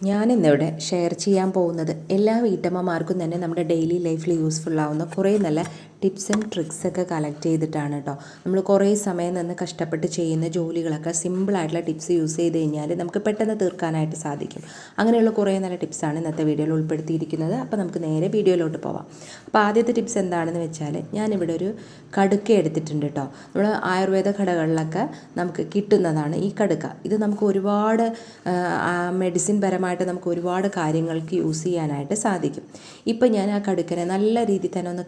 ഞാനിന്നിവിടെ ഷെയർ ചെയ്യാൻ പോകുന്നത് എല്ലാ വീട്ടമ്മമാർക്കും തന്നെ നമ്മുടെ ഡെയിലി ലൈഫിൽ യൂസ്ഫുൾ ആവുന്ന കുറേ നല്ല ടിപ്സ് ആൻഡ് ട്രിക്സ് ഒക്കെ കളക്ട് ചെയ്തിട്ടാണ് കേട്ടോ നമ്മൾ കുറേ സമയം നിന്ന് കഷ്ടപ്പെട്ട് ചെയ്യുന്ന ജോലികളൊക്കെ സിമ്പിളായിട്ടുള്ള ടിപ്സ് യൂസ് ചെയ്ത് കഴിഞ്ഞാൽ നമുക്ക് പെട്ടെന്ന് തീർക്കാനായിട്ട് സാധിക്കും. അങ്ങനെയുള്ള കുറേ നല്ല ടിപ്സാണ് ഇന്നത്തെ വീഡിയോയിൽ ഉൾപ്പെടുത്തിയിരിക്കുന്നത്. അപ്പോൾ നമുക്ക് നേരെ വീഡിയോയിലോട്ട് പോവാം. അപ്പോൾ ആദ്യത്തെ ടിപ്സ് എന്താണെന്ന് വെച്ചാൽ ഞാനിവിടെ ഒരു കടുക്ക എടുത്തിട്ടുണ്ട് കേട്ടോ നമ്മൾ ആയുർവേദ കടകളിലൊക്കെ നമുക്ക് കിട്ടുന്നതാണ് ഈ കടുക്ക. ഇത് നമുക്ക് ഒരുപാട് മെഡിസിൻ പരമായിട്ട് നമുക്ക് ഒരുപാട് കാര്യങ്ങൾക്ക് യൂസ് ചെയ്യാനായിട്ട് സാധിക്കും. ഇപ്പം ഞാൻ ആ കടുക്കനെ നല്ല രീതിയിൽ തന്നെ ഒന്ന്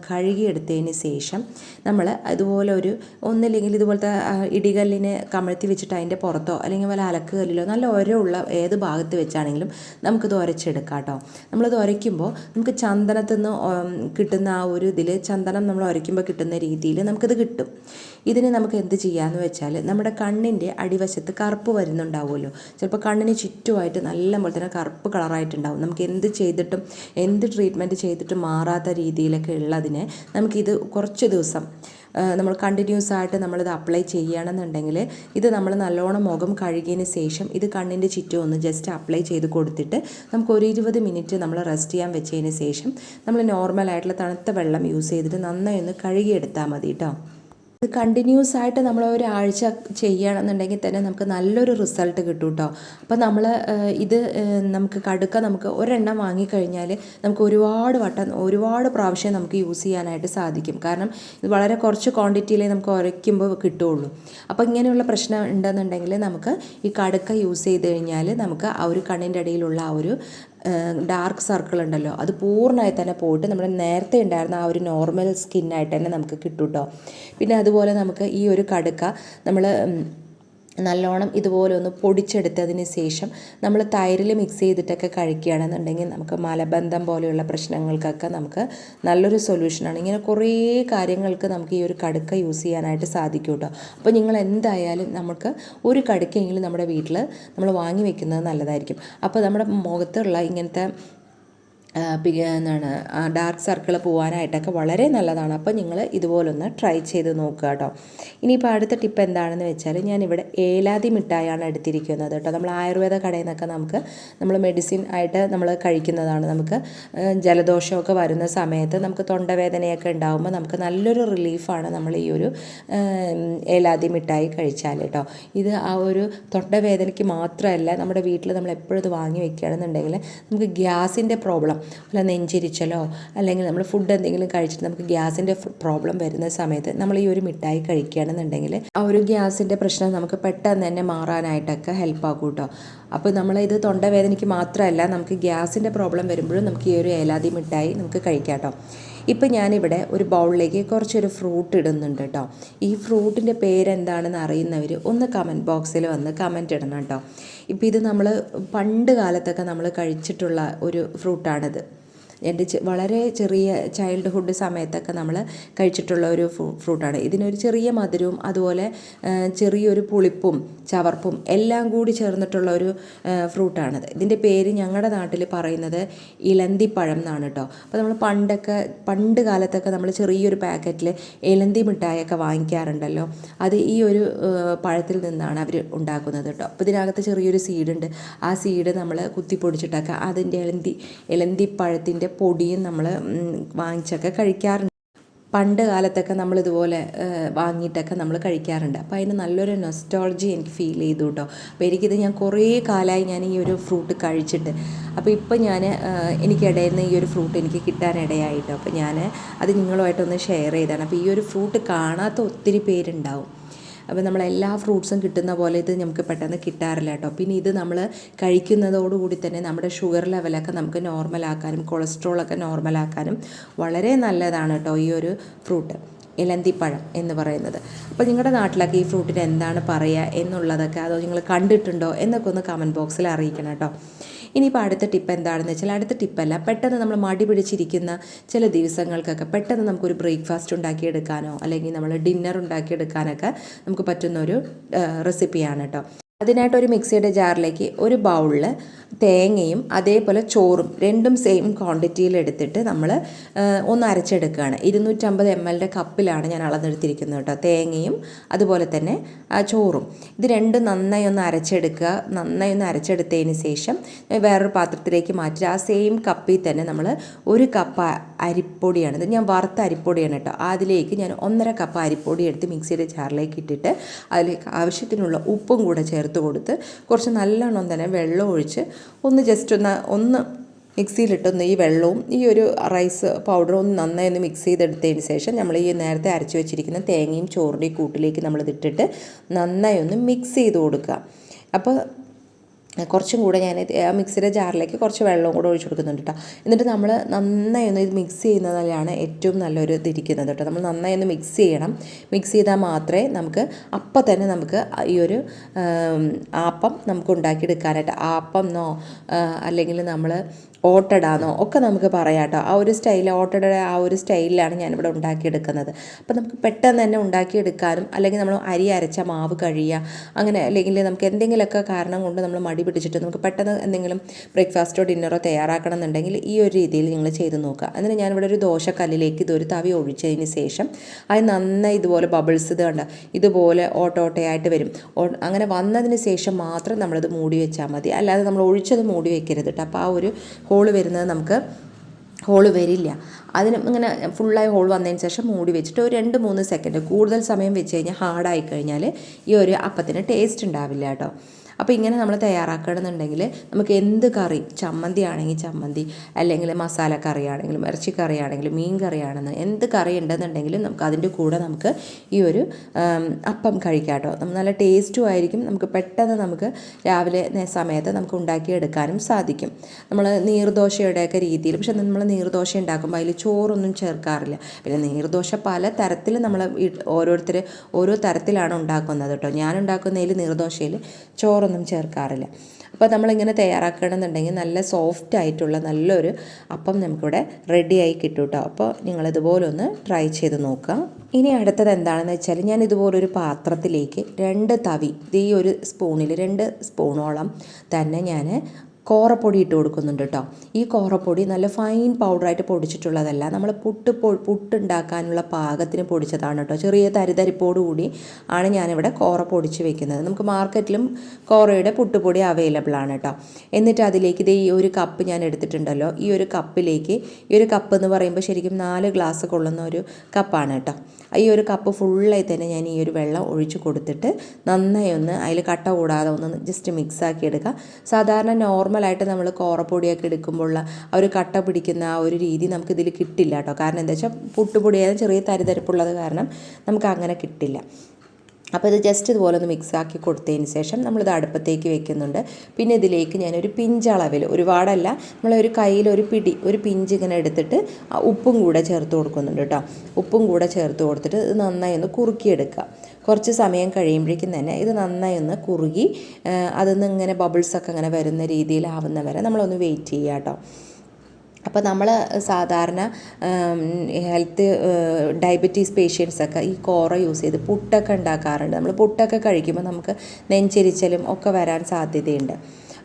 കഴുകിയെടുത്തതിന് ശേഷം നമ്മൾ അതുപോലെ ഒരു ഒന്നില്ലെങ്കിൽ ഇതുപോലത്തെ ഇടികല്ലിന് കമഴ്ത്തി വെച്ചിട്ട് അതിന്റെ പുറത്തോ അല്ലെങ്കിൽ വല്ല അലക്ക് കല്ലിലോ നല്ല ഉരയുള്ള ഏത് ഭാഗത്ത് വെച്ചാണെങ്കിലും നമുക്കിത് ഉരച്ചെടുക്കാം കേട്ടോ. നമ്മളിത് ഉരയ്ക്കുമ്പോൾ നമുക്ക് ചന്ദനത്തിൽ നിന്ന് കിട്ടുന്ന ആ ഒരു ഇതിൽ ചന്ദനം നമ്മൾ ഉരയ്ക്കുമ്പോൾ കിട്ടുന്ന രീതിയിൽ നമുക്കിത് കിട്ടും. ഇതിന് നമുക്ക് എന്ത് ചെയ്യാന്ന് വെച്ചാൽ നമ്മുടെ കണ്ണിന്റെ അടിവശത്ത് കറുപ്പ് വരുന്നുണ്ടാവുമല്ലോ. ചിലപ്പോൾ കണ്ണിന് ചുറ്റുമായിട്ട് നല്ല പോലെ തന്നെ കറുപ്പ് കളറായിട്ടുണ്ടാവും. നമുക്ക് എന്ത് ചെയ്തിട്ടും എന്ത് ട്രീറ്റ്മെന്റ് ചെയ്തിട്ടും മാറാത്ത രീതിയിലൊക്കെ ഉള്ളതിനെ നമുക്കിത് കുറച്ച് ദിവസം നമ്മൾ കണ്ടിന്യൂസ് ആയിട്ട് നമ്മളിത് അപ്ലൈ ചെയ്യുകയാണെന്നുണ്ടെങ്കിൽ ഇത് നമ്മൾ നല്ലോണം മുഖം കഴുകിയതിന് ശേഷം ഇത് കണ്ണിന്റെ ചുറ്റും ഒന്ന് ജസ്റ്റ് അപ്ലൈ ചെയ്ത് കൊടുത്തിട്ട് നമുക്ക് ഒരു ഇരുപത് മിനിറ്റ് നമ്മൾ റെസ്റ്റ് ചെയ്യാൻ വെച്ചതിന് ശേഷം നമ്മൾ നോർമലായിട്ടുള്ള തണുത്ത വെള്ളം യൂസ് ചെയ്തിട്ട് നന്നായി ഒന്ന് കഴുകിയെടുത്താൽ മതി കേട്ടോ ഇത് കണ്ടിന്യൂസ് ആയിട്ട് നമ്മൾ ഒരാഴ്ച ചെയ്യുകയാണെന്നുണ്ടെങ്കിൽ തന്നെ നമുക്ക് നല്ലൊരു റിസൾട്ട് കിട്ടും കേട്ടോ അപ്പോൾ നമ്മൾ ഇത് നമുക്ക് കടുക്ക നമുക്ക് ഒരെണ്ണം വാങ്ങിക്കഴിഞ്ഞാൽ നമുക്ക് ഒരുപാട് വട്ടം ഒരുപാട് പ്രാവശ്യം നമുക്ക് യൂസ് ചെയ്യാനായിട്ട് സാധിക്കും. കാരണം ഇത് വളരെ കുറച്ച് ക്വാണ്ടിറ്റിയിലേ നമുക്ക് ഉരയ്ക്കുമ്പോൾ കിട്ടുകയുള്ളൂ അപ്പോൾ ഇങ്ങനെയുള്ള പ്രശ്നം ഉണ്ടെന്നുണ്ടെങ്കിൽ നമുക്ക് ഈ കടുക്ക യൂസ് ചെയ്ത് കഴിഞ്ഞാൽ നമുക്ക് ആ ഒരു കണ്ണിന്റെ ഇടയിലുള്ള ആ ഒരു ഡാർക്ക് സർക്കിൾ ഉണ്ടല്ലോ അത് പൂർണമായി തന്നെ പോയിട്ട് നമ്മുടെ നേരത്തെ ഉണ്ടായിരുന്ന ആ ഒരു നോർമൽ സ്കിന്നായിട്ട് തന്നെ നമുക്ക് കിട്ടും കേട്ടോ പിന്നെ അതുപോലെ നമുക്ക് ഈ ഒരു കടുക്ക നമ്മൾ നല്ലോണം ഇതുപോലെ ഒന്ന് പൊടിച്ചെടുത്തതിന് ശേഷം നമ്മൾ തൈരിൽ മിക്സ് ചെയ്തിട്ടൊക്കെ കഴിക്കുകയാണെന്നുണ്ടെങ്കിൽ നമുക്ക് മലബന്ധം പോലെയുള്ള പ്രശ്നങ്ങൾക്കൊക്കെ നമുക്ക് നല്ലൊരു സൊല്യൂഷനാണ് ഇങ്ങനെ കുറേ കാര്യങ്ങൾക്ക് നമുക്ക് ഈ ഒരു കടുക്ക യൂസ് ചെയ്യാനായിട്ട് സാധിക്കും കേട്ടോ അപ്പോൾ നിങ്ങൾ എന്തായാലും നമുക്ക് ഒരു കടുക്കെങ്കിലും നമ്മുടെ വീട്ടിൽ നമ്മൾ വാങ്ങി വെക്കുന്നത് നല്ലതായിരിക്കും. അപ്പോൾ നമ്മുടെ മുഖത്തുള്ള ഇങ്ങനത്തെ എന്താണ് ഡാർക്ക് സർക്കിൾ പോകാനായിട്ടൊക്കെ വളരെ നല്ലതാണ്. അപ്പോൾ നിങ്ങൾ ഇതുപോലൊന്ന് ട്രൈ ചെയ്ത് നോക്കുക കേട്ടോ. ഇനിയിപ്പോൾ അടുത്ത ടിപ്പ് എന്താണെന്ന് വെച്ചാൽ ഞാനിവിടെ ഏലാതി മിഠായാണ് എടുത്തിരിക്കുന്നത് കേട്ടോ. നമ്മൾ ആയുർവേദ കടയിൽ നിന്നൊക്കെ നമുക്ക് നമ്മൾ മെഡിസിൻ ആയിട്ട് നമ്മൾ കഴിക്കുന്നതാണ്. നമുക്ക് ജലദോഷമൊക്കെ വരുന്ന സമയത്ത് നമുക്ക് തൊണ്ടവേദനയൊക്കെ ഉണ്ടാകുമ്പോൾ നമുക്ക് നല്ലൊരു റിലീഫാണ് നമ്മൾ ഈ ഒരു ഏലാതി മിഠായി കഴിച്ചാൽ കേട്ടോ. ഇത് ആ ഒരു തൊണ്ടവേദനയ്ക്ക് മാത്രമല്ല നമ്മുടെ വീട്ടിൽ നമ്മൾ എപ്പോഴും ഇത് വാങ്ങി വെക്കുകയാണെന്നുണ്ടെങ്കിൽ നമുക്ക് ഗ്യാസിന്റെ പ്രോബ്ലം അല്ല നെഞ്ചിരിച്ചലോ അല്ലെങ്കിൽ നമ്മൾ ഫുഡ് എന്തെങ്കിലും കഴിച്ചിട്ട് നമുക്ക് ഗ്യാസിന്റെ പ്രോബ്ലം വരുന്ന സമയത്ത് നമ്മൾ ഈ ഒരു മിഠായി കഴിക്കുകയാണെന്നുണ്ടെങ്കിൽ ആ ഒരു ഗ്യാസിന്റെ പ്രശ്നം നമുക്ക് പെട്ടെന്ന് തന്നെ മാറാനായിട്ടൊക്കെ ഹെൽപ്പ് ആക്കും കേട്ടോ. അപ്പോൾ നമ്മളിത് തൊണ്ടവേദനയ്ക്ക് മാത്രമല്ല നമുക്ക് ഗ്യാസിന്റെ പ്രോബ്ലം വരുമ്പോഴും നമുക്ക് ഈ ഒരു ഏലാതി മിഠായി നമുക്ക് കഴിക്കാം കേട്ടോ. ഇപ്പം ഞാനിവിടെ ഒരു ബൗളിലേക്ക് കുറച്ചൊരു ഫ്രൂട്ട് ഇടുന്നുണ്ട് കേട്ടോ ഈ ഫ്രൂട്ടിന്റെ പേരെന്താണെന്ന് അറിയുന്നവർ ഒന്ന് കമന്റ് ബോക്സിൽ വന്ന് കമന്റ് ഇടണം കേട്ടോ ഇപ്പം ഇത് നമ്മൾ പണ്ട് കാലത്തൊക്കെ നമ്മൾ കഴിച്ചിട്ടുള്ള ഒരു ഫ്രൂട്ടാണിത്. എന്റെ വളരെ ചെറിയ ചൈൽഡ്ഹുഡ് സമയത്തൊക്കെ നമ്മൾ കഴിച്ചിട്ടുള്ള ഒരു ഫ്രൂ- ഫ്രൂട്ടാണ് ഇതിനൊരു ചെറിയ മധുരവും അതുപോലെ ചെറിയൊരു പുളിപ്പും ചവർപ്പും എല്ലാം കൂടി ചേർന്നിട്ടുള്ള ഒരു ഫ്രൂട്ടാണിത് ഇതിന്റെ പേര് ഞങ്ങളുടെ നാട്ടിൽ പറയുന്നത് ഇലന്തിപ്പഴം എന്നാണ് കേട്ടോ അപ്പോൾ നമ്മൾ പണ്ടൊക്കെ പണ്ട് കാലത്തൊക്കെ നമ്മൾ ചെറിയൊരു പാക്കറ്റിൽ ഇലന്തി മിഠായൊക്കെ വാങ്ങിക്കാറുണ്ടല്ലോ. അത് ഈ ഒരു പഴത്തിൽ നിന്നാണ് അവർ ഉണ്ടാക്കുന്നത് കേട്ടോ അപ്പോൾ ഇതിനകത്ത് ചെറിയൊരു സീഡുണ്ട് ആ സീഡ് നമ്മൾ കുത്തിപ്പൊടിച്ചിട്ടൊക്കെ അതിന്റെ ഇലന്തി ഇലന്തിപ്പഴത്തിന്റെ പൊടിയും നമ്മൾ വാങ്ങിച്ചൊക്കെ കഴിക്കാറുണ്ട്. പണ്ട് കാലത്തൊക്കെ നമ്മൾ ഇതുപോലെ വാങ്ങിയിട്ടൊക്കെ നമ്മൾ കഴിക്കാറുണ്ട്. അപ്പോൾ അതിന് നല്ലൊരു നൊസ്റ്റോളജി എനിക്ക് ഫീൽ ചെയ്തു കേട്ടോ അപ്പോൾ എനിക്കിത് ഞാൻ കുറേ കാലമായി ഞാൻ ഈ ഒരു ഫ്രൂട്ട് കഴിച്ചിട്ട്. അപ്പോൾ ഇപ്പോൾ ഞാൻ എനിക്കിടയിൽ നിന്ന് ഈ ഒരു ഫ്രൂട്ട് എനിക്ക് കിട്ടാനിടയായിട്ടോ അപ്പോൾ ഞാൻ അത് നിങ്ങളുമായിട്ടൊന്ന് ഷെയർ ചെയ്താണ്. അപ്പോൾ ഈ ഒരു ഫ്രൂട്ട് കാണാത്ത ഒത്തിരി പേരുണ്ടാവും. അപ്പോൾ നമ്മൾ എല്ലാ ഫ്രൂട്ട്സും കിട്ടുന്ന പോലെ ഇത് നമുക്ക് പെട്ടെന്ന് കിട്ടാറില്ല കേട്ടോ. പിന്നെ ഇത് നമ്മൾ കഴിക്കുന്നതോടുകൂടി തന്നെ നമ്മുടെ ഷുഗർ ലെവലൊക്കെ നമുക്ക് നോർമലാക്കാനും കൊളസ്ട്രോളൊക്കെ നോർമലാക്കാനും വളരെ നല്ലതാണ് കേട്ടോ ഈ ഒരു ഫ്രൂട്ട്. ഇലന്തിപ്പഴം എന്ന് പറയുന്നത്. അപ്പോൾ നിങ്ങളുടെ നാട്ടിലൊക്കെ ഈ ഫ്രൂട്ടിന് എന്താണ് പറയുക എന്നുള്ളതൊക്കെ അതോ നിങ്ങൾ കണ്ടിട്ടുണ്ടോ എന്നൊക്കെ ഒന്ന് കമന്റ് ബോക്സിൽ അറിയിക്കണം കേട്ടോ. ഇനിയിപ്പോൾ അടുത്ത ടിപ്പ് എന്താണെന്ന് വെച്ചാൽ അടുത്ത ടിപ്പല്ല പെട്ടെന്ന് നമ്മൾ മടി പിടിച്ചിരിക്കുന്ന ചില ദിവസങ്ങൾക്കൊക്കെ പെട്ടെന്ന് നമുക്കൊരു ബ്രേക്ക്ഫാസ്റ്റ് ഉണ്ടാക്കിയെടുക്കാനോ അല്ലെങ്കിൽ നമ്മൾ ഡിന്നർ ഉണ്ടാക്കിയെടുക്കാനൊക്കെ നമുക്ക് പറ്റുന്ന ഒരു റെസിപ്പിയാണ് കേട്ടോ അതിനായിട്ട് ഒരു മിക്സിയുടെ ജാറിലേക്ക് ഒരു ബൗളിൽ തേങ്ങയും അതേപോലെ ചോറും രണ്ടും സെയിം ക്വാണ്ടിറ്റിയിൽ എടുത്തിട്ട് നമ്മൾ ഒന്ന് അരച്ചെടുക്കുകയാണ്. ഇരുന്നൂറ്റമ്പത് എം എല്ലിന്റെ കപ്പിലാണ് ഞാൻ അളന്നെടുത്തിരിക്കുന്നത് കേട്ടോ. തേങ്ങയും അതുപോലെ തന്നെ ചോറും. ഇത് രണ്ടും നന്നായി ഒന്ന് അരച്ചെടുക്കുക നന്നായി ഒന്ന് അരച്ചെടുത്തതിന് ശേഷം വേറൊരു പാത്രത്തിലേക്ക് മാറ്റി ആ സെയിം കപ്പിൽ തന്നെ നമ്മൾ ഒരു കപ്പ് അരിപ്പൊടിയാണ്. ഇത് ഞാൻ വറുത്ത അരിപ്പൊടിയാണ് കേട്ടോ. അതിലേക്ക് ഞാൻ ഒന്നര കപ്പ് അരിപ്പൊടി എടുത്ത് മിക്സിയുടെ ജാറിലേക്ക് ഇട്ടിട്ട് അതിലേക്ക് ആവശ്യത്തിനുള്ള ഉപ്പും കൂടെ ചേർത്ത് കൊടുത്ത് കുറച്ച് നല്ലോണം തന്നെ വെള്ളം ഒഴിച്ച് ഒന്ന് ജസ്റ്റ് ഒന്ന് ഒന്ന് മിക്സിയിലിട്ടൊന്ന് ഈ വെള്ളവും ഈ ഒരു റൈസ് പൗഡറും ഒന്ന് നന്നായി ഒന്ന് മിക്സ് ചെയ്തെടുത്തതിന് ശേഷം നമ്മൾ ഈ നേരത്തെ അരച്ചു വെച്ചിരിക്കുന്ന തേങ്ങയും ചോറിന്റെയും കൂട്ടിലേക്ക് നമ്മളിതിട്ടിട്ട് നന്നായി ഒന്ന് മിക്സ് ചെയ്ത് കൊടുക്കുക. അപ്പോൾ കുറച്ചും കൂടെ ഞാൻ ആ മിക്സിയുടെ ജാറിലേക്ക് കുറച്ച് വെള്ളവും കൂടെ ഒഴിച്ചു കൊടുക്കുന്നുണ്ട് കേട്ടോ എന്നിട്ട് നമ്മൾ നന്നായി ഒന്ന് ഇത് മിക്സ് ചെയ്യുന്നതിലാണ് ഏറ്റവും നല്ലൊരു ഇതിരിക്കുന്നത് കേട്ടോ നമ്മൾ നന്നായി ഒന്ന് മിക്സ് ചെയ്യണം. മിക്സ് ചെയ്താൽ മാത്രമേ നമുക്ക് അപ്പം തന്നെ നമുക്ക് ഈ ഒരു ആപ്പം നമുക്ക് ഉണ്ടാക്കിയെടുക്കാനായിട്ട് ആപ്പം എന്നോ അല്ലെങ്കിൽ നമ്മൾ ഓട്ടടാന്നോ ഒക്കെ നമുക്ക് പറയാം കേട്ടോ. ആ ഒരു സ്റ്റൈൽ ഓട്ടട ആ ഒരു സ്റ്റൈലിലാണ് ഞാനിവിടെ ഉണ്ടാക്കിയെടുക്കുന്നത്. അപ്പോൾ നമുക്ക് പെട്ടെന്ന് തന്നെ ഉണ്ടാക്കിയെടുക്കാനും അല്ലെങ്കിൽ നമ്മൾ അരി അരച്ച മാവ് കഴിയുക അങ്ങനെ അല്ലെങ്കിൽ നമുക്ക് എന്തെങ്കിലുമൊക്കെ കാരണം കൊണ്ട് നമ്മൾ മടി പിടിച്ചിട്ട് നമുക്ക് പെട്ടെന്ന് എന്തെങ്കിലും ബ്രേക്ക്ഫാസ്റ്റോ ഡിന്നറോ തയ്യാറാക്കണം എന്നുണ്ടെങ്കിൽ ഈ ഒരു രീതിയിൽ നിങ്ങൾ ചെയ്ത് നോക്കുക. എന്നിട്ട് ഞാനിവിടെ ഒരു ദോശക്കല്ലിലേക്ക് ഇതൊരു തവി ഒഴിച്ചതിന് ശേഷം അത് നന്നായി ഇതുപോലെ ബബിൾസ് ഇത് കണ്ട ഇതുപോലെ ഓട്ടോട്ടയായിട്ട് വരും. അങ്ങനെ വന്നതിന് ശേഷം മാത്രം നമ്മളത് മൂടി വെച്ചാൽ മതി. അല്ലാതെ നമ്മൾ ഒഴിച്ചത് മൂടി വെക്കരുത് കേട്ടോ. അപ്പോൾ ആ ഒരു ഹോൾ വരുന്നത് നമുക്ക് ഹോൾ വരില്ല. അതിന് ഇങ്ങനെ ഫുള്ളായി ഹോൾ വന്നതിന് ശേഷം മൂടി വെച്ചിട്ട് ഒരു രണ്ട് മൂന്ന് സെക്കൻഡ് കൂടുതൽ സമയം വെച്ച് കഴിഞ്ഞാൽ ഹാർഡായി കഴിഞ്ഞാൽ ഈ ഒരു അപ്പത്തിന് ടേസ്റ്റ് ഉണ്ടാവില്ല കേട്ടോ. അപ്പോൾ ഇങ്ങനെ നമ്മൾ തയ്യാറാക്കണമെന്നുണ്ടെങ്കിൽ നമുക്ക് എന്ത് കറി? ചമ്മന്തി ആണെങ്കിൽ ചമ്മന്തി അല്ലെങ്കിൽ മസാല കറി ആണെങ്കിലും ഇറച്ചി കറി ആണെങ്കിലും മീൻ കറി ആണെന്ന് എന്ത് കറി ഉണ്ടെന്നുണ്ടെങ്കിലും നമുക്ക് അതിന്റെ കൂടെ നമുക്ക് ഈ ഒരു അപ്പം കഴിക്കാം കേട്ടോ. നല്ല ടേസ്റ്റും ആയിരിക്കും. നമുക്ക് പെട്ടെന്ന് നമുക്ക് രാവിലെ സമയത്ത് നമുക്ക് ഉണ്ടാക്കിയെടുക്കാനും സാധിക്കും. നമ്മൾ നീർദോശയുടെയൊക്കെ രീതിയിൽ പക്ഷെ നമ്മൾ നീർദോശ ഉണ്ടാക്കുമ്പോൾ അതിൽ ചോറൊന്നും ചേർക്കാറില്ല. പിന്നെ നീർദോശ പല തരത്തിൽ നമ്മൾ ഓരോരുത്തർ ഓരോ തരത്തിലാണ് ഉണ്ടാക്കുന്നത് കേട്ടോ. ഞാൻ ഉണ്ടാക്കുന്നതിൽ നീർദോശയിൽ ചോറ് ഒന്നും ചേർക്കാറില്ല. അപ്പോൾ നമ്മളിങ്ങനെ തയ്യാറാക്കണമെന്നുണ്ടെങ്കിൽ നല്ല സോഫ്റ്റ് ആയിട്ടുള്ള നല്ലൊരു അപ്പം നമുക്കിവിടെ റെഡിയായി കിട്ടും കേട്ടോ അപ്പോൾ നിങ്ങളിതുപോലെ ഒന്ന് ട്രൈ ചെയ്ത് നോക്കുക. ഇനി അടുത്തത് എന്താണെന്ന് വെച്ചാൽ ഞാൻ ഇതുപോലൊരു പാത്രത്തിലേക്ക് രണ്ട് തവി ഈ ഒരു സ്പൂണിൽ രണ്ട് സ്പൂണോളം തന്നെ ഞാൻ കോറപ്പൊടി ഇട്ട് കൊടുക്കുന്നുണ്ട് കേട്ടോ ഈ കോറപ്പൊടി നല്ല ഫൈൻ പൗഡറായിട്ട് പൊടിച്ചിട്ടുള്ളതല്ല നമ്മൾ പുട്ട് പൊ പുട്ടുണ്ടാക്കാനുള്ള പാകത്തിന് പൊടിച്ചതാണ് കേട്ടോ ചെറിയ തരിതരിപ്പോട് കൂടി ആണ് ഞാനിവിടെ കോറ പൊടിച്ച് വെക്കുന്നത്. നമുക്ക് മാർക്കറ്റിലും കോറയുടെ പുട്ടുപൊടി അവൈലബിൾ ആണ് കേട്ടോ എന്നിട്ട് അതിലേക്ക് ഇത് ഈ ഒരു കപ്പ് ഞാൻ എടുത്തിട്ടുണ്ടല്ലോ ഈ ഒരു കപ്പിലേക്ക് ഈ ഒരു കപ്പ് എന്ന് പറയുമ്പോൾ ശരിക്കും നാല് ഗ്ലാസ് കൊള്ളുന്ന ഒരു കപ്പാണ് കേട്ടോ ഈ ഒരു കപ്പ് ഫുള്ളായി തന്നെ ഞാൻ ഈ ഒരു വെള്ളം ഒഴിച്ച് കൊടുത്തിട്ട് നന്നായി ഒന്ന് അതിൽ കട്ട കൂടാതെ ഒന്ന് ജസ്റ്റ് മിക്സ് ആക്കി എടുക്കുക. സാധാരണ നോർമലായിട്ട് നമ്മൾ കോറപ്പൊടിയൊക്കെ എടുക്കുമ്പോഴുള്ള ആ ഒരു കട്ട പിടിക്കുന്ന ആ ഒരു രീതി നമുക്കിതിൽ കിട്ടില്ല കേട്ടോ. കാരണം എന്താ വെച്ചാൽ പുട്ടുപൊടിയായാലും ചെറിയ തരിതരിപ്പുള്ളത് കാരണം നമുക്ക് അങ്ങനെ കിട്ടില്ല. അപ്പോൾ ഇത് ജസ്റ്റ് ഇതുപോലെ ഒന്ന് മിക്സ് ആക്കി കൊടുത്തതിന് ശേഷം നമ്മളിത് അടുപ്പത്തേക്ക് വെക്കുന്നുണ്ട്. പിന്നെ ഇതിലേക്ക് ഞാനൊരു പിഞ്ചളവിൽ ഒരുപാടല്ല നമ്മളൊരു കയ്യിൽ ഒരു പിടി ഒരു പിഞ്ച് ഇങ്ങനെ എടുത്തിട്ട് ഉപ്പും കൂടെ ചേർത്ത് കൊടുക്കുന്നുണ്ട് കേട്ടോ. ഉപ്പും കൂടെ ചേർത്ത് കൊടുത്തിട്ട് ഇത് നന്നായി ഒന്ന് കുറുക്കിയെടുക്കുക. കുറച്ച് സമയം കഴിയുമ്പോഴേക്കും തന്നെ ഇത് നന്നായി ഒന്ന് കുറുകി അതിൽ നിന്ന് ഇങ്ങനെ ബബിൾസൊക്കെ ഇങ്ങനെ വരുന്ന രീതിയിലാവുന്ന വരെ നമ്മളൊന്ന് വെയിറ്റ് ചെയ്യുക കേട്ടോ. അപ്പോൾ നമ്മൾ സാധാരണ ഹെൽത്ത് ഡയബറ്റീസ് പേഷ്യൻസൊക്കെ ഈ കോറ യൂസ് ചെയ്ത് പുട്ടൊക്കെ ഉണ്ടാക്കാറുണ്ട്. നമ്മൾ പുട്ടൊക്കെ കഴിക്കുമ്പോൾ നമുക്ക് നെഞ്ചരിച്ചലും ഒക്കെ വരാൻ സാധ്യതയുണ്ട്.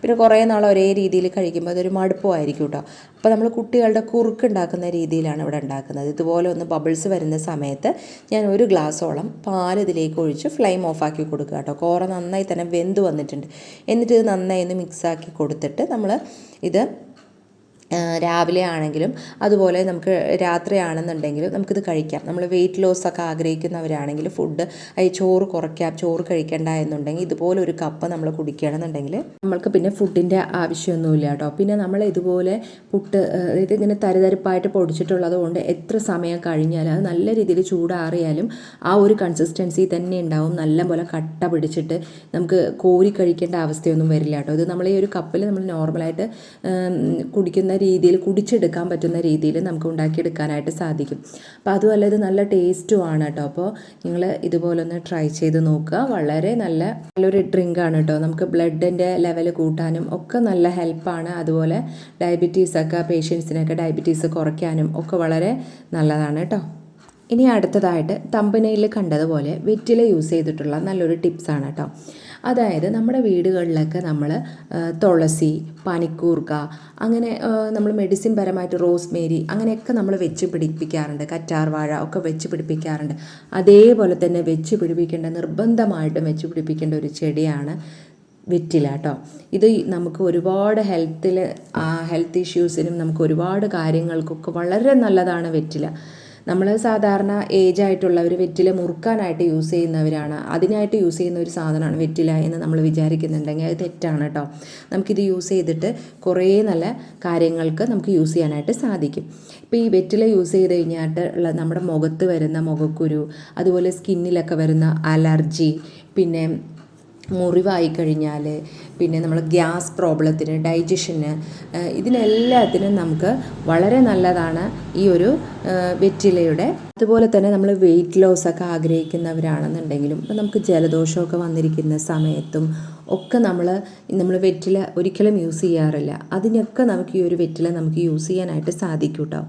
പിന്നെ കുറേ നാൾ ഒരേ രീതിയിൽ കഴിക്കുമ്പോൾ അതൊരു മടുപ്പമായിരിക്കും കേട്ടോ അപ്പോൾ നമ്മൾ കുട്ടികളുടെ കുറുക്ക് ഉണ്ടാക്കുന്ന രീതിയിലാണ് ഇവിടെ ഉണ്ടാക്കുന്നത്. ഇതുപോലെ ഒന്ന് ബബിൾസ് വരുന്ന സമയത്ത് ഞാൻ ഒരു ഗ്ലാസ്സോളം പാൽ ഇതിലേക്ക് ഒഴിച്ച് ഫ്ലെയിം ഓഫാക്കി കൊടുക്കുക കേട്ടോ കോറ നന്നായി തന്നെ വെന്ത് വന്നിട്ടുണ്ട്. എന്നിട്ട് ഇത് നന്നായി ഒന്ന് മിക്സാക്കി കൊടുത്തിട്ട് നമ്മൾ ഇത് രാവിലെ ആണെങ്കിലും അതുപോലെ നമുക്ക് രാത്രിയാണെന്നുണ്ടെങ്കിലും നമുക്കിത് കഴിക്കാം. നമ്മൾ വെയിറ്റ് ലോസ് ഒക്കെ ആഗ്രഹിക്കുന്നവരാണെങ്കിൽ ഫുഡ് ഈ ചോറ് കുറയ്ക്കാം ചോറ് കഴിക്കേണ്ട എന്നുണ്ടെങ്കിൽ ഇതുപോലെ ഒരു കപ്പ് നമ്മൾ കുടിക്കുകയാണെന്നുണ്ടെങ്കിൽ നമ്മൾക്ക് പിന്നെ ഫുഡിന്റെ ആവശ്യമൊന്നുമില്ല കേട്ടോ. പിന്നെ നമ്മൾ ഇതുപോലെ പുട്ട് ഇതിങ്ങനെ തരിതരിപ്പായിട്ട് പൊടിച്ചിട്ടുള്ളത് കൊണ്ട് എത്ര സമയം കഴിഞ്ഞാലും അത് നല്ല രീതിയിൽ ചൂടാറിയാലും ആ ഒരു കൺസിസ്റ്റൻസി തന്നെ ഉണ്ടാവും. നല്ല പോലെ കട്ട പിടിച്ചിട്ട് നമുക്ക് കോരി കഴിക്കേണ്ട അവസ്ഥയൊന്നും വരില്ല കേട്ടോ. ഇത് നമ്മൾ ഈ ഒരു കപ്പിൽ നമ്മൾ നോർമലായിട്ട് കുടിക്കുന്ന രീതിയിൽ കുടിച്ചെടുക്കാൻ പറ്റുന്ന രീതിയിൽ നമുക്ക് ഉണ്ടാക്കിയെടുക്കാനായിട്ട് സാധിക്കും. അപ്പോൾ അതുമല്ല ഇത് നല്ല ടേസ്റ്റുമാണ് കേട്ടോ അപ്പോൾ നിങ്ങൾ ഇതുപോലൊന്ന് ട്രൈ ചെയ്ത് നോക്കുക. വളരെ നല്ല നല്ലൊരു ഡ്രിങ്ക് ആണ് കേട്ടോ നമുക്ക് ബ്ലഡിന്റെ ലെവൽ കൂട്ടാനും ഒക്കെ നല്ല ഹെൽപ്പാണ് അതുപോലെ ഡയബറ്റീസൊക്കെ പേഷ്യൻസിനൊക്കെ ഡയബറ്റീസ് കുറയ്ക്കാനും ഒക്കെ വളരെ നല്ലതാണ് കേട്ടോ ഇനി അടുത്തതായിട്ട് തമ്പനയിൽ കണ്ടതുപോലെ വെറ്റില യൂസ് ചെയ്തിട്ടുള്ള നല്ലൊരു ടിപ്സാണ് കേട്ടോ അതായത് നമ്മുടെ വീടുകളിലൊക്കെ നമ്മൾ തുളസി പനിക്കൂർക്ക അങ്ങനെ നമ്മൾ മെഡിസിൻ പരമായിട്ട് റോസ്മേരി അങ്ങനെയൊക്കെ നമ്മൾ വെച്ച് പിടിപ്പിക്കാറുണ്ട്. കറ്റാർ വാഴ ഒക്കെ വെച്ച് പിടിപ്പിക്കാറുണ്ട്. അതേപോലെ തന്നെ വെച്ച് പിടിപ്പിക്കേണ്ട നിർബന്ധമായിട്ടും വെച്ച് പിടിപ്പിക്കേണ്ട ഒരു ചെടിയാണ് വെറ്റില കേട്ടോ ഇത് നമുക്ക് ഒരുപാട് ഹെൽത്തിൽ ഹെൽത്ത് ഇഷ്യൂസിനും നമുക്ക് ഒരുപാട് കാര്യങ്ങൾക്കൊക്കെ വളരെ നല്ലതാണ് വെറ്റില. നമ്മൾ സാധാരണ ഏജ് ആയിട്ടുള്ളവർ വെറ്റില മുറുക്കാനായിട്ട് യൂസ് ചെയ്യുന്നവരാണ്. അതിനായിട്ട് യൂസ് ചെയ്യുന്ന ഒരു സാധനമാണ് വെറ്റില എന്ന് നമ്മൾ വിചാരിക്കുന്നുണ്ടെങ്കിൽ അത് തെറ്റാണ് കേട്ടോ നമുക്കിത് യൂസ് ചെയ്തിട്ട് കുറേ നല്ല കാര്യങ്ങൾക്ക് നമുക്ക് യൂസ് ചെയ്യാനായിട്ട് സാധിക്കും. ഇപ്പോൾ ഈ വെറ്റില യൂസ് ചെയ്ത് കഴിഞ്ഞിട്ട് ഉള്ള നമ്മുടെ മുഖത്ത് വരുന്ന മുഖക്കുരു അതുപോലെ സ്കിന്നിലൊക്കെ വരുന്ന അലർജി പിന്നെ മുറിവായി കഴിഞ്ഞാൽ പിന്നെ നമ്മൾ ഗ്യാസ് പ്രോബ്ലത്തിന് ഡൈജഷന് ഇതിനെല്ലാത്തിനും നമുക്ക് വളരെ നല്ലതാണ് ഈ ഒരു വെറ്റിലയുടെ. അതുപോലെ തന്നെ നമ്മൾ വെയിറ്റ് ലോസ് ഒക്കെ ആഗ്രഹിക്കുന്നവരാണെന്നുണ്ടെങ്കിലും ഇപ്പം നമുക്ക് ജലദോഷമൊക്കെ വന്നിരിക്കുന്ന സമയത്തും ഒക്കെ നമ്മൾ നമ്മൾ വെറ്റില ഒരിക്കലും യൂസ് ചെയ്യാറില്ല. അതിനൊക്കെ നമുക്ക് ഈ ഒരു വെറ്റില നമുക്ക് യൂസ് ചെയ്യാനായിട്ട് സാധിക്കും കേട്ടോ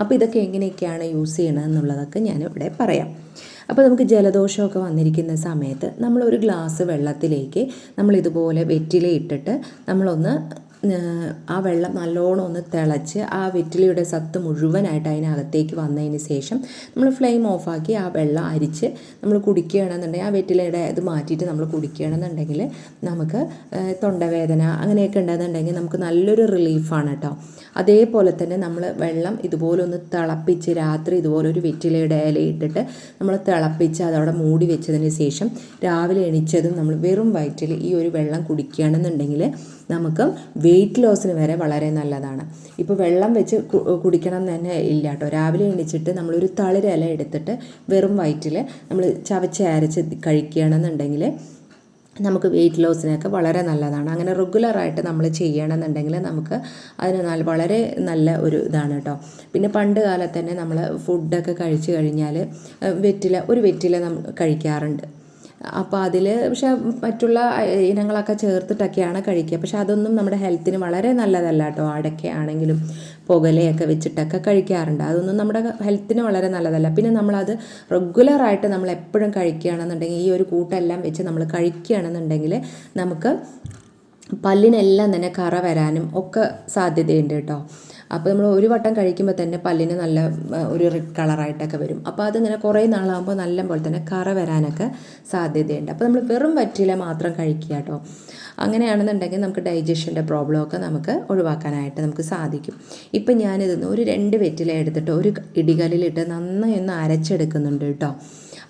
അപ്പോൾ ഇതൊക്കെ എങ്ങനെയൊക്കെയാണ് യൂസ് ഞാൻ ഇവിടെ പറയാം. അപ്പോൾ നമുക്ക് ജലദോഷമൊക്കെ വന്നിരിക്കുന്ന സമയത്ത് നമ്മൾ ഒരു ഗ്ലാസ് വെള്ളത്തിലേക്ക് നമ്മൾ ഇതുപോലെ വെറ്റില ഇട്ടിട്ട് നമ്മളൊന്ന് ആ വെള്ളം നല്ലോണം ഒന്ന് തിളച്ച് ആ വെറ്റിലയുടെ സത്ത് മുഴുവനായിട്ട് അതിനകത്തേക്ക് വന്നതിന് ശേഷം നമ്മൾ ഫ്ലെയിം ഓഫാക്കി ആ വെള്ളം അരിച്ച് നമ്മൾ കുടിക്കുകയാണെന്നുണ്ടെങ്കിൽ ആ വെറ്റിലയുടെ ഇത് മാറ്റിയിട്ട് നമ്മൾ കുടിക്കുകയാണെന്നുണ്ടെങ്കിൽ നമുക്ക് തൊണ്ടവേദന അങ്ങനെയൊക്കെ ഉണ്ടെന്നുണ്ടെങ്കിൽ നമുക്ക് നല്ലൊരു റിലീഫാണ് കേട്ടോ. അതേപോലെ തന്നെ നമ്മൾ വെള്ളം ഇതുപോലെ ഒന്ന് തിളപ്പിച്ച് രാത്രി ഇതുപോലെ ഒരു വെറ്റിലയുടെ ഇല ഇട്ടിട്ട് നമ്മൾ തിളപ്പിച്ച് അതവിടെ മൂടി വെച്ചതിന് ശേഷം രാവിലെ എണീച്ചതും നമ്മൾ വെറും വയറ്റിൽ ഈ ഒരു വെള്ളം കുടിക്കുകയാണെന്നുണ്ടെങ്കിൽ നമുക്ക് വെയിറ്റ് ലോസിന് വരെ വളരെ നല്ലതാണ്. ഇപ്പോൾ വെള്ളം വെച്ച് കുടിക്കണം എന്ന് തന്നെ ഇല്ല കേട്ടോ. രാവിലെ എണീച്ചിട്ട് നമ്മളൊരു തളിരില എടുത്തിട്ട് വെറും വയറ്റിൽ നമ്മൾ ചവച്ച് അരച്ച് കഴിക്കുകയാണെന്നുണ്ടെങ്കിൽ നമുക്ക് വെയിറ്റ് ലോസിനൊക്കെ വളരെ നല്ലതാണ്. അങ്ങനെ റെഗുലറായിട്ട് നമ്മൾ ചെയ്യണമെന്നുണ്ടെങ്കിൽ നമുക്ക് അതിന് വളരെ നല്ല ഒരു ഇതാണ് കേട്ടോ പിന്നെ പണ്ട് കാലത്ത് തന്നെ നമ്മൾ ഫുഡൊക്കെ കഴിച്ചു കഴിഞ്ഞാൽ വെറ്റില ഒരു വെറ്റില നമ്മൾ കഴിക്കാറുണ്ട്. അപ്പോൾ അതിൽ പക്ഷെ മറ്റുള്ള ഇനങ്ങളൊക്കെ ചേർത്തിട്ടൊക്കെയാണ് കഴിക്കുക. പക്ഷെ അതൊന്നും നമ്മുടെ ഹെൽത്തിന് വളരെ നല്ലതല്ല കേട്ടോ അടയ്ക്ക ആണെങ്കിലും പുകലയൊക്കെ വെച്ചിട്ടൊക്കെ കഴിക്കാറുണ്ട്. അതൊന്നും നമ്മുടെ ഹെൽത്തിന് വളരെ നല്ലതല്ല. പിന്നെ നമ്മളത് റെഗുലറായിട്ട് നമ്മൾ എപ്പോഴും കഴിക്കുകയാണെന്നുണ്ടെങ്കിൽ ഈ ഒരു കൂട്ടെല്ലാം വെച്ച് നമ്മൾ കഴിക്കുകയാണെന്നുണ്ടെങ്കിൽ നമുക്ക് പല്ലിനെല്ലാം തന്നെ കറ വരാനും ഒക്കെ സാധ്യതയുണ്ട് കേട്ടോ. അപ്പോൾ നമ്മൾ ഒരു വട്ടം കഴിക്കുമ്പോൾ തന്നെ പല്ലിന് നല്ല ഒരു റെഡ് കളറായിട്ടൊക്കെ വരും. അപ്പോൾ അതിങ്ങനെ കുറേ നാളാകുമ്പോൾ നല്ല പോലെ തന്നെ കറ വരാനൊക്കെ സാധ്യതയുണ്ട്. അപ്പോൾ നമ്മൾ വെറും വറ്റില മാത്രം കഴിക്കുക കേട്ടോ അങ്ങനെയാണെന്നുണ്ടെങ്കിൽ നമുക്ക് ഡൈജഷന്റെ പ്രോബ്ലമൊക്കെ നമുക്ക് ഒഴിവാക്കാനായിട്ട് നമുക്ക് സാധിക്കും. ഇപ്പം ഞാനിതൊന്ന് ഒരു രണ്ട് വെറ്റില എടുത്തിട്ട് ഒരു ഇടികല്ലിലിട്ട് നന്നായി ഒന്ന് അരച്ചെടുക്കുന്നുണ്ട് കേട്ടോ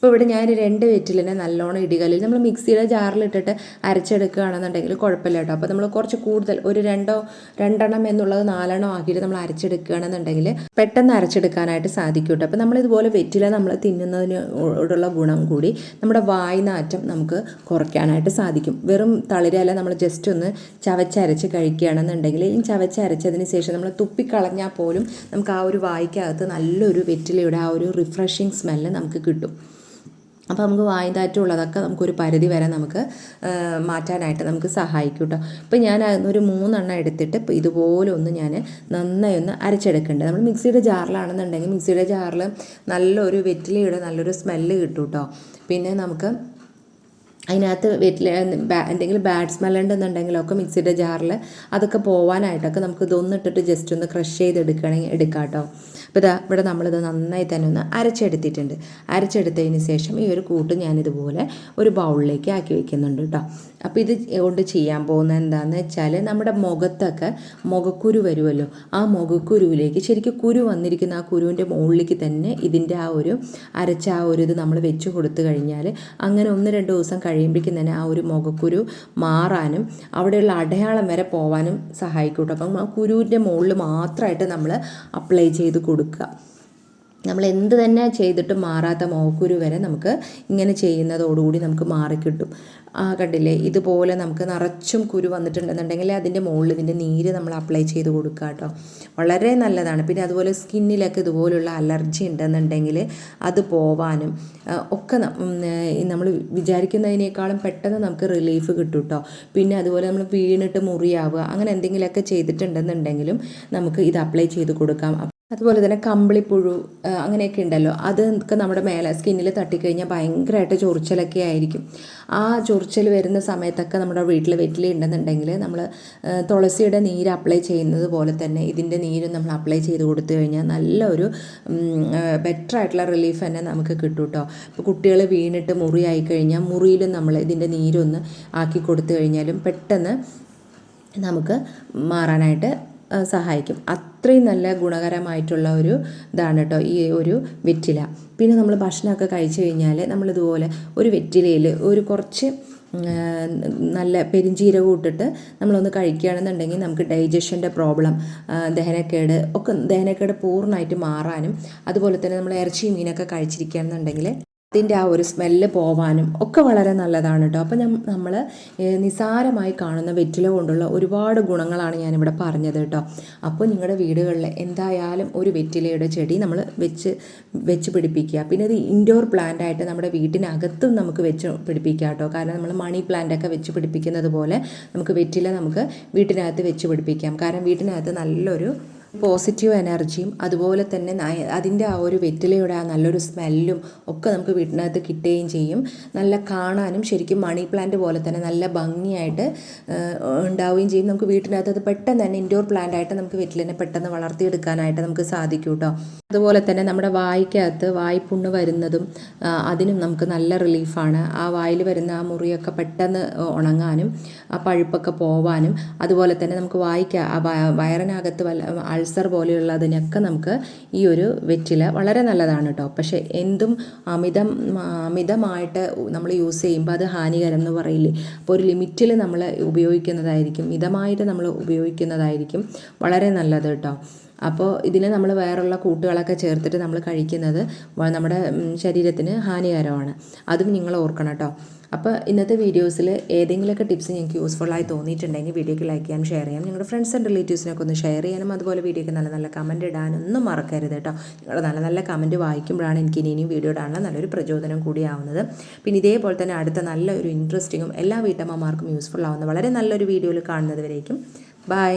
ഇപ്പോൾ ഇവിടെ ഞാൻ രണ്ട് വെറ്റിലിനെ നല്ലോണം ഇടികല്ലിൽ നമ്മൾ മിക്സിയുടെ ജാറിലിട്ടിട്ട് അരച്ചെടുക്കുകയാണെന്നുണ്ടെങ്കിൽ കുഴപ്പമില്ല കേട്ടോ. അപ്പോൾ നമ്മൾ കുറച്ച് കൂടുതൽ ഒരു രണ്ടോ രണ്ടെണ്ണം എന്നുള്ളത് നാലെണ്ണം ആക്കിയിട്ട് നമ്മൾ അരച്ചെടുക്കുകയാണെന്നുണ്ടെങ്കിൽ പെട്ടെന്ന് അരച്ചെടുക്കാനായിട്ട് സാധിക്കും കേട്ടോ. അപ്പോൾ നമ്മളിതുപോലെ വെറ്റില നമ്മൾ തിന്നുന്നതിനോടുള്ള ഗുണം കൂടി നമ്മുടെ വായ്നാറ്റം നമുക്ക് കുറയ്ക്കാനായിട്ട് സാധിക്കും. വെറും തളിരല്ല നമ്മൾ ജസ്റ്റ് ഒന്ന് ചവച്ചരച്ച് കഴിക്കുകയാണെന്നുണ്ടെങ്കിൽ ഈ ചവച്ചരച്ചതിന് ശേഷം നമ്മൾ തുപ്പിക്കളഞ്ഞാൽ പോലും നമുക്ക് ആ ഒരു വായ്ക്കകത്ത് നല്ലൊരു വെറ്റിലയുടെ ആ ഒരു റിഫ്രഷിങ് സ്മെല്ല് നമുക്ക് കിട്ടും. അപ്പോൾ നമുക്ക് വായുതാറ്റമുള്ളതൊക്കെ നമുക്കൊരു പരിധി വരെ നമുക്ക് മാറ്റാനായിട്ട് നമുക്ക് സഹായിക്കും കേട്ടോ ഇപ്പോൾ ഞാൻ ഒരു മൂന്നെണ്ണം എടുത്തിട്ട് ഇപ്പോൾ ഇതുപോലെ ഒന്ന് ഞാൻ നന്നായി ഒന്ന് അരച്ചെടുക്കേണ്ടത് നമ്മൾ മിക്സിയുടെ ജാറിലാണെന്നുണ്ടെങ്കിൽ മിക്സിയുടെ ജാറിൽ നല്ലൊരു വെറ്റിലയുടെ നല്ലൊരു സ്മെല്ല് കിട്ടും കേട്ടോ പിന്നെ നമുക്ക് അതിനകത്ത് വീട്ടിൽ എന്തെങ്കിലും ബാഡ് സ്മെൽ ഉണ്ടെന്നുണ്ടെങ്കിലൊക്കെ മിക്സിയുടെ ജാറിൽ അതൊക്കെ പോവാനായിട്ടൊക്കെ നമുക്ക് ഇതൊന്നിട്ടിട്ട് ജസ്റ്റ് ഒന്ന് ക്രഷ് ചെയ്തെടുക്കണമെങ്കിൽ എടുക്കാം കേട്ടോ അപ്പോൾ ഇതാ ഇവിടെ നമ്മളിത് നന്നായി തന്നെ ഒന്ന് അരച്ചെടുത്തിട്ടുണ്ട്. അരച്ചെടുത്തതിന് ശേഷം ഈ ഒരു കൂട്ട് ഞാനിതുപോലെ ഒരു ബൗളിലേക്ക് ആക്കി വെക്കുന്നുണ്ട് കേട്ടോ അപ്പോൾ ഇത് കൊണ്ട് ചെയ്യാൻ പോകുന്നത് എന്താണെന്ന് വെച്ചാൽ നമ്മുടെ മുഖത്തൊക്കെ മുഖക്കുരു വരുമല്ലോ ആ മുഖക്കുരുവിലേക്ക് ശരിക്കും കുരു വന്നിരിക്കുന്ന ആ കുരുവിന്റെ മുകളിലേക്ക് തന്നെ ഇതിന്റെ ആ ഒരു അരച്ച ആ ഒരു ഇത് നമ്മൾ വെച്ച് കൊടുത്തു കഴിഞ്ഞാൽ അങ്ങനെ ഒന്ന് രണ്ട് ദിവസം കഴിയുമ്പോഴേക്കും തന്നെ ആ ഒരു മുഖക്കുരു മാറാനും അവിടെയുള്ള അടയാളം വരെ പോവാനും സഹായിക്കൂട്ടോ. കേട്ടോ അപ്പം ആ കുരുവിന്റെ മുകളിൽ മാത്രമായിട്ട് നമ്മൾ അപ്ലൈ ചെയ്ത് കൊടുക്കുക. നമ്മൾ എന്ത് തന്നെ ചെയ്തിട്ട് മാറാത്ത മോക്കുരു വരെ നമുക്ക് ഇങ്ങനെ ചെയ്യുന്നതോടുകൂടി നമുക്ക് മാറിക്കിട്ടും. കണ്ടില്ലേ? ഇതുപോലെ നമുക്ക് നിറച്ചും കുരു വന്നിട്ടുണ്ടെന്നുണ്ടെങ്കിൽ അതിന്റെ മുകളിൽ ഇതിന്റെ നീര് നമ്മൾ അപ്ലൈ ചെയ്ത് കൊടുക്കുക കേട്ടോ. വളരെ നല്ലതാണ്. പിന്നെ അതുപോലെ സ്കിന്നിലൊക്കെ ഇതുപോലുള്ള അലർജി ഉണ്ടെന്നുണ്ടെങ്കിൽ അത് പോവാനും ഒക്കെ നമ്മൾ വിചാരിക്കുന്നതിനേക്കാളും പെട്ടെന്ന് നമുക്ക് റിലീഫ് കിട്ടും കേട്ടോ. പിന്നെ അതുപോലെ നമ്മൾ വീണിട്ട് മുറിയാവുക അങ്ങനെ എന്തെങ്കിലുമൊക്കെ ചെയ്തിട്ടുണ്ടെന്നുണ്ടെങ്കിലും നമുക്ക് ഇത് അപ്ലൈ ചെയ്ത് കൊടുക്കാം. അതുപോലെ തന്നെ കമ്പിളിപ്പുഴു അങ്ങനെയൊക്കെ ഉണ്ടല്ലോ. അതൊക്കെ നമ്മുടെ മേലെ സ്കിന്നിൽ തട്ടിക്കഴിഞ്ഞാൽ ഭയങ്കരമായിട്ട് ചൊറിച്ചലൊക്കെ ആയിരിക്കും. ആ ചൊറിച്ചൽ വരുന്ന സമയത്തൊക്കെ നമ്മുടെ വീട്ടിൽ വെറ്റില ഉണ്ടെന്നുണ്ടെങ്കിൽ നമ്മൾ തുളസിയുടെ നീര് അപ്ലൈ ചെയ്യുന്നത് പോലെ തന്നെ ഇതിന്റെ നീരും നമ്മൾ അപ്ലൈ ചെയ്ത് കൊടുത്തു കഴിഞ്ഞാൽ നല്ലൊരു ബെറ്റർ ആയിട്ടുള്ള റിലീഫ് തന്നെ നമുക്ക് കിട്ടും കേട്ടോ ഇപ്പോൾ കുട്ടികൾ വീണിട്ട് മുറിയായി കഴിഞ്ഞാൽ മുറിയിലും നമ്മൾ ഇതിന്റെ നീരൊന്ന് ആക്കി കൊടുത്തു കഴിഞ്ഞാലും പെട്ടെന്ന് നമുക്ക് മാറാനായിട്ട് സഹായിക്കും. അത്രയും നല്ല ഗുണകരമായിട്ടുള്ള ഒരു ഇതാണ് കേട്ടോ ഈ ഒരു വെറ്റില. പിന്നെ നമ്മൾ ഭക്ഷണമൊക്കെ കഴിച്ചു കഴിഞ്ഞാൽ നമ്മളിതുപോലെ ഒരു വെറ്റിലയിൽ ഒരു കുറച്ച് നല്ല പെരിഞ്ചീരകം ഇട്ടിട്ട് നമ്മളൊന്ന് കഴിക്കുകയാണെന്നുണ്ടെങ്കിൽ നമുക്ക് ഡൈജഷന്റെ പ്രോബ്ലം ദഹനക്കേട് ഒക്കെ ദഹനക്കേട് പൂർണമായിട്ട് മാറാനും അതുപോലെ തന്നെ നമ്മൾ ഇറച്ചി മീനൊക്കെ കഴിച്ചിരിക്കുകയാണെന്നുണ്ടെങ്കിൽ അതിന്റെ ആ ഒരു സ്മെല്ല് പോവാനും ഒക്കെ വളരെ നല്ലതാണ് കേട്ടോ അപ്പം നമ്മൾ നിസാരമായി കാണുന്ന വെറ്റില കൊണ്ടുള്ള ഒരുപാട് ഗുണങ്ങളാണ് ഞാനിവിടെ പറഞ്ഞത് കേട്ടോ അപ്പോൾ നിങ്ങളുടെ വീടുകളിൽ എന്തായാലും ഒരു വെറ്റിലയുടെ ചെടി നമ്മൾ വെച്ച് വെച്ച് പിടിപ്പിക്കുക. പിന്നെ ഇത് ഇൻഡോർ പ്ലാന്റ് ആയിട്ട് നമ്മുടെ വീട്ടിനകത്തും നമുക്ക് വെച്ച് പിടിപ്പിക്കുക കേട്ടോ കാരണം നമ്മൾ മണി പ്ലാന്റ് ഒക്കെ വെച്ച് പിടിപ്പിക്കുന്നത് പോലെ നമുക്ക് വെറ്റില നമുക്ക് വീട്ടിനകത്ത് വെച്ച് പിടിപ്പിക്കാം. കാരണം വീട്ടിനകത്ത് നല്ലൊരു പോസിറ്റീവ് എനർജിയും അതുപോലെ തന്നെ അതിന്റെ ആ ഒരു വെറ്റിലയുടെ ആ നല്ലൊരു സ്മെല്ലും ഒക്കെ നമുക്ക് വീട്ടിനകത്ത് കിട്ടുകയും ചെയ്യും. നല്ല കാണാനും ശരിക്കും മണി പ്ലാന്റ് പോലെ തന്നെ നല്ല ഭംഗിയായിട്ട് ഉണ്ടാവുകയും ചെയ്യും. നമുക്ക് വീട്ടിനകത്ത് അത് പെട്ടെന്ന് തന്നെ ഇൻഡോർ പ്ലാന്റ് ആയിട്ട് നമുക്ക് വെറ്റിലിനെ പെട്ടെന്ന് വളർത്തിയെടുക്കാനായിട്ട് നമുക്ക് സാധിക്കും കേട്ടോ അതുപോലെ തന്നെ നമ്മുടെ വായിക്കകത്ത് വായ്പുണ്ണ് വരുന്നതും അതിനും നമുക്ക് നല്ല റിലീഫാണ് ആ വായിൽ വരുന്ന ആ മുറിയൊക്കെ പെട്ടെന്ന് ഉണങ്ങാനും ആ പഴുപ്പൊക്കെ പോവാനും അതുപോലെ തന്നെ നമുക്ക് വായിക്ക വയറിനകത്ത് വല്ല അൾസർ പോലെയുള്ളതിനൊക്കെ നമുക്ക് ഈ ഒരു വെറ്റില വളരെ നല്ലതാണ് കേട്ടോ. പക്ഷേ എന്തും അമിതം അമിതമായിട്ട് നമ്മൾ യൂസ് ചെയ്യുമ്പോൾ അത് ഹാനികരം എന്ന് പറയില്ലേ? അപ്പോൾ ഒരു ലിമിറ്റിൽ നമ്മൾ ഉപയോഗിക്കുന്നതായിരിക്കും മിതമായിട്ട് നമ്മൾ ഉപയോഗിക്കുന്നതായിരിക്കും വളരെ നല്ലത് കേട്ടോ. അപ്പോൾ ഇതിന് നമ്മൾ വേറുള്ള കൂട്ടുകളൊക്കെ ചേർത്തിട്ട് നമ്മൾ കഴിക്കുന്നത് നമ്മുടെ ശരീരത്തിന് ഹാനികരമാണ്. അതും നിങ്ങൾ ഓർക്കണം കേട്ടോ. അപ്പോൾ ഇന്നത്തെ വീഡിയോസിൽ ഏതെങ്കിലുമൊക്കെ ടിപ്സ് നിങ്ങൾക്ക് ആയി തോന്നിയിട്ടുണ്ടെങ്കിൽ വീഡിയോക്ക് ലൈക്ക് ചെയ്യാനും ഷെയർ ചെയ്യാം നിങ്ങളുടെ ഫ്രണ്ട്സ് ആൻഡ് റിലേറ്റീവ്സിനൊക്കെ ഒന്ന് ഷെയർ ചെയ്യാനും അതുപോലെ വീഡിയോക്ക് നല്ല നല്ല കമന്റ് ഇടാനൊന്നും മറക്കരുത് കേട്ടോ. നിങ്ങളുടെ നല്ല നല്ല കമന്റ് വായിക്കുമ്പോഴാണ് എനിക്ക് ഇനി ഇനിയും വീഡിയോ ഇടാനുള്ള നല്ലൊരു പ്രചോദനം കൂടിയാവുന്നത് പിന്നെ ഇതേപോലെ തന്നെ അടുത്ത നല്ലൊരു ഇൻട്രസ്റ്റിങ്ങും എല്ലാ വീട്ടമ്മമാർക്കും യൂസ്ഫുൾ ആവുന്ന വളരെ നല്ലൊരു വീഡിയോയിൽ കാണുന്നത് വരേക്കും ബൈ